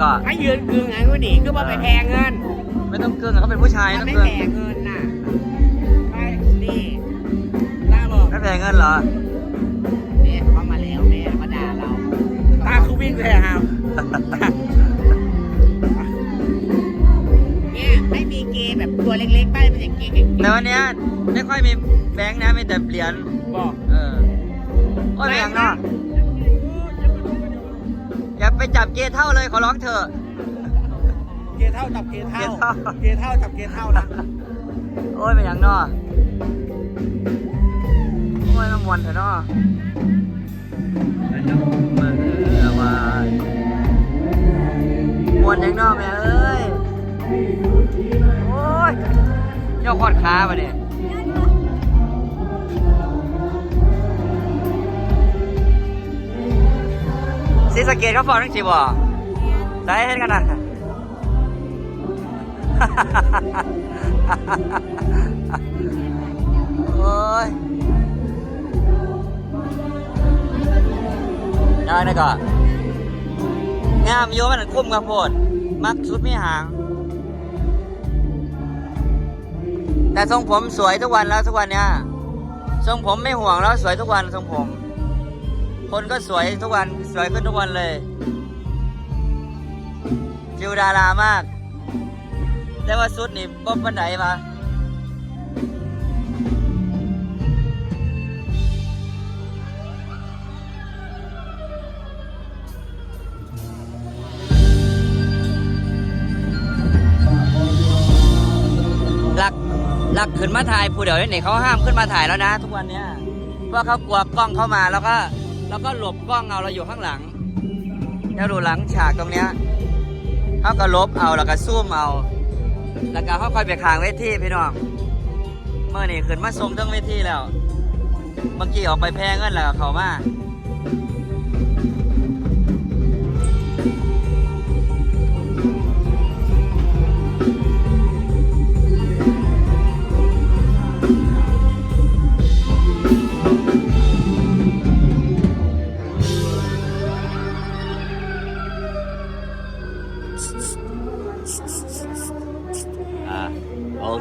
ก็ให้ยืนกึ่งไงกูหนีก็มาไปแทงเงินไม่ต้องเกึ่งเขาเป็นผู้ชายมันต้องไม่เกึ่งแทงเงินน่ะไปนี่ล่าบอกไม่แพงเงินเหรอเนี่ยเขามาแล้วแม่มาด่าเราตาคือวิ่งเลยอะครับเนี่ยไม่มีเกย์แบบตัวเล็กๆป้ายเป็นอย่างเกย์เก่งแต่วันเนี้ยไม่ค่อยมีแบงค์นะมีแต่เหรียญๆบอกเออโอ้ยไม่อย่างเนาะอย่า ไปจับเกย์เท่าเลยขอร้องเถอะ เกย์เท่าจับเกย์เท่า เกย์เท่าเกย์เท่าจับเกย์เท่านะ โอ้ยไม่อย่างเนาะโอ้ยน้ำมันเถอะเนาะมวนอย่างเนาะแม่เอ้ย โอ้ยยกขอดขาไปเนี่ย ซีสะเกตเขาฟองทั้งจีบ่ได้เห็นกันนะโอ้ยยังไงก็งามโยมันคุ้มกับโพด มักชุดมีหาง แต่ทรงผมสวยทุกวันแล้วทุกวันเนี้ยทรงผมไม่ห่วงแล้วสวยทุกวันทรงผม คนก็สวยทุกวันสวยขึ้นทุกวันเลยฟิวดารามาก แต่ว่าสุดนี่บ๊อบปันไหนมาลักลักขึ้นมาถ่ายผู้เดียวนี่เขาห้ามขึ้นมาถ่ายแล้วนะ ทุกวันเนี้ยเพราะเขากลัวกล้องเข้ามาแล้วก็ แล้วก็หลบกล้องเอาเราอยู่ข้างหลังแล้วดูหลังฉากตรงเนี้ยเขาก็ลบเอาแล้วก็ซูมเอา แล้วก็เขาคอยไปคางเวทีพี่น้องเมื่อนี่ขึ้นมาทรงทั้งเวทีแล้ว เมื่อกี้ออกไปแพงเงินแล้วเขามา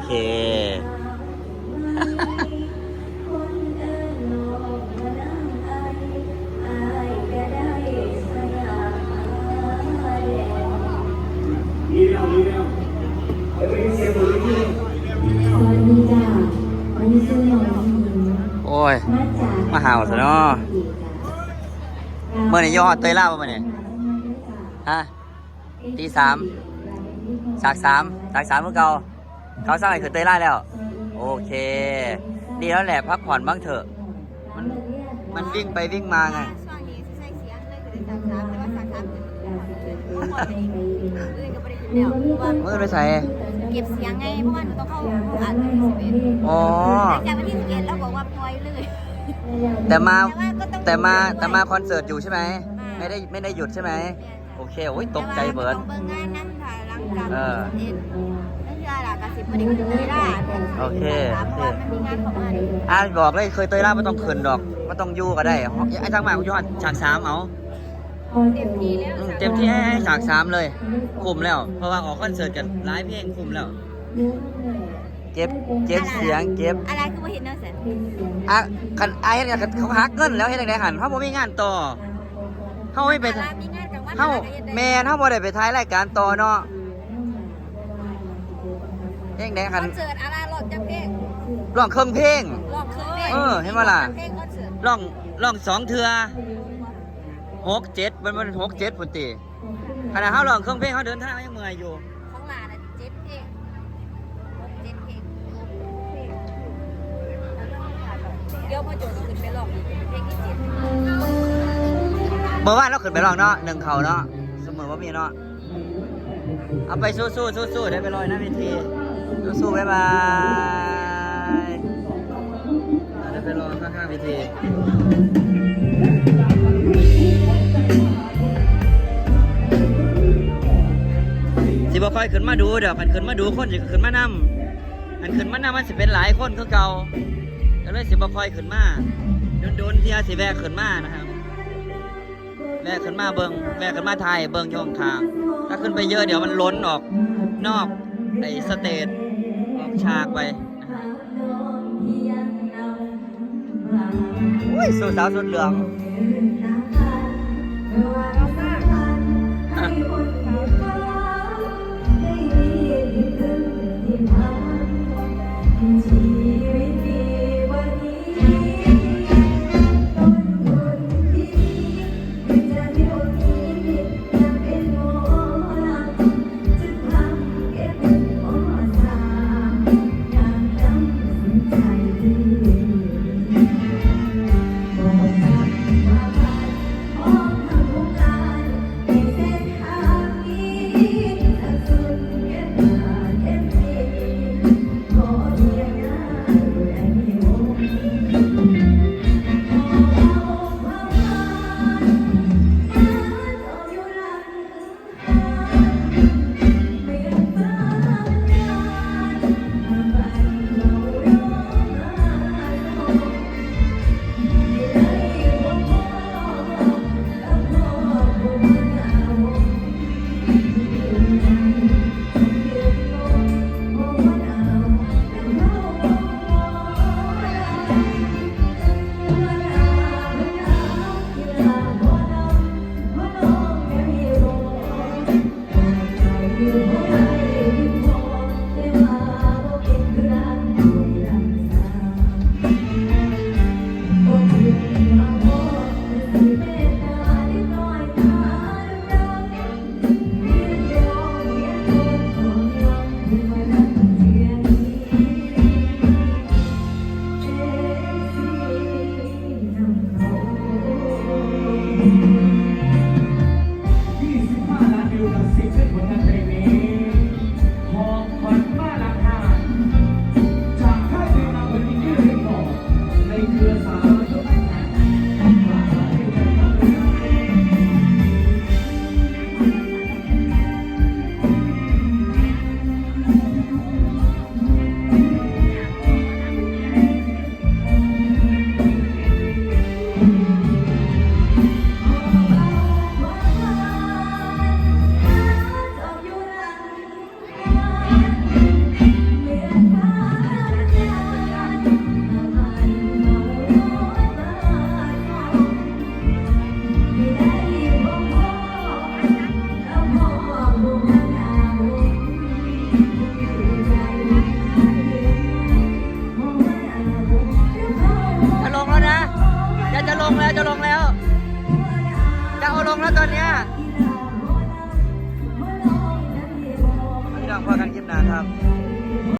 โอเคสวัสดีจ้าวันนี้ชื่อน้องหญิงโอ้ยมาจากมาหาซะเนาะ เมื่อนี่ยอดเตยล่าป่ะมื่อนี่ฮะ ตีสาม ฉากสามฉากสามเมื่อเก่า เขาสร้างให้ขึ้นเตยล่าแล้ว โอเค ดีแล้วแหละพักผ่อนบ้างเถอะ มันมันวิ่งไปวิ่งมาไง ช่วงนี้ใช้เสียงเลยคือสามสามแต่ว่าสามสามคือทุกคนเลยก็ไม่ได้ยินแล้วเพราะว่าเมื่อไปใส่เก็บเสียงไงเพราะว่าหนูต้องเข้าห้องอัดวันที่สิบเอ็ดอ๋อหลังจากวันที่สิบเอ็ดแล้วบอกว่าปล่อยเลยแต่มาแต่ว่าก็ต้องแต่มาดูด้วยแต่มาคอนเสิร์ตอยู่ใช่ไหมอ่าไม่ได้ไม่ได้หยุดใช่ไหมโอเคโอ้ยตกใจแต่เบิว่าร์ดต้องเบิ่งงานนั่นค่ะหลังจากเออวันที่สิบเอ็ด นั่นคืออะไรกสิบวันนี้ก็เลยได้โอเค เพราะว่ามันมีงานเข้ามาอ่าบอกเลยเคยเตยล่าไม่ต้องคืนดอกไม่ต้องอยู่ก็ได้ไอ้จังหวะยอดฉากสามเอาเต็มที่แล้วอืมเต็มที่ให้ให้ฉากสามเลย คุมแล้ว เพราะว่าออกคอนเสิร์ตกันหลายเพลงคุมแล้วเก็บเก็บเสียงเก็บอะไรคือว่าเห็นเนอะเสร็จอะคันไอ้เฮ็ดไงเขาหักเงินแล้วเฮ็ดจังไดหันเขาบ่มีงานต่อเขาไม่ไปมีงานกลางวันเขาแมนเขาบ่ได้ไปท้ายรายการต่อเนาะ เพลงใดคคันอนเสิร์ตอะไรหลอดจะเพลงร้องเครื่องเพลง ลองเคยเออเห็นปะล่ะ เพลงคอนเสิร์ตร้องร้องสองเทือหกเจ็ดมันมันหกเจ็ดพุ่นติขณะเขาร้องเครื่องเพลงเขาเดินทางยังเมื่อยอยู่ ของหลานอะเจ็ดเพลงหกเจ็ดเพลงเดี๋ยวพอโจทย์ขึ้นไปลองอีกเป็นเพลงที่เจ็ดเมื่อวานเราขึ้นไปร้องเนาะหนึ่งเขาเนาะเสมอว่ามีเนาะเอาไปสู้สู้สู้สู้ได้ไปลอยหน้าเวที สู้ๆบ๊ายบายเราจะไปรอข้างๆพิธีสิบ่ค่อยขึ้นมาดูเดี๋ยวขันขึ้นมาดูคนจะขึ้นมานำอันขึ้นมานำมันสิเป็นหลายคนคือเก่าก็เลยสิบ่ค่อยขึ้นมาโดนๆเที่ยสิแวกขึ้นมานะครับแวกขึ้นมาเบิงแวกขึ้นมาไทยเบิงช่องทาง ถ้าขึ้นไปเยอะเดี๋ยวมันล้นออกนอก ไอสเตจออกฉากไปอุ้ยสู้สาวสุดเหลือง เ